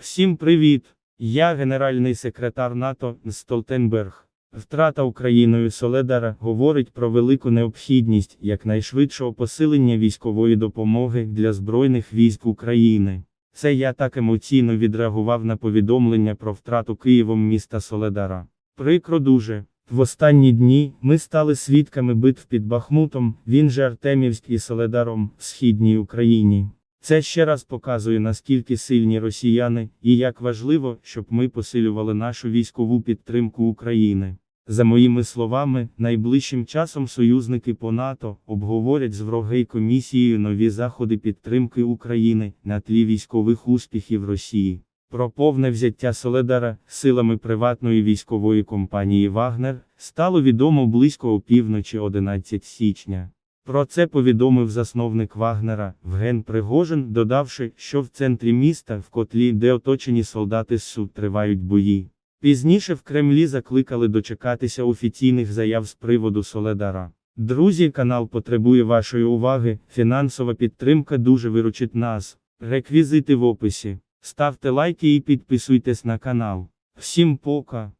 Всім привіт! Я генеральний секретар НАТО Столтенберг. Втрата Україною Соледара говорить про велику необхідність якнайшвидшого посилення військової допомоги для Збройних військ України. Це я так емоційно відреагував на повідомлення про втрату Києвом міста Соледара. Прикро дуже. В останні дні ми стали свідками битв під Бахмутом, він же Артемівськ і Соледаром в східній Україні. Це ще раз показує наскільки сильні росіяни, і як важливо, щоб ми посилювали нашу військову підтримку України. За моїми словами, найближчим часом союзники по НАТО обговорять з врогей комісією нові заходи підтримки України на тлі військових успіхів Росії. Про повне взяття Соледара силами приватної військової компанії Вагнер стало відомо близько опівночі 11 січня. Про це повідомив засновник Вагнера Вген Пригожин, додавши, що в центрі міста, в котлі, де оточені солдати СУ, тривають бої. Пізніше в Кремлі закликали дочекатися офіційних заяв з приводу Соледара. Друзі, канал потребує вашої уваги, фінансова підтримка дуже виручить нас. Реквізити в описі. Ставте лайки і підписуйтесь на канал. Всім пока!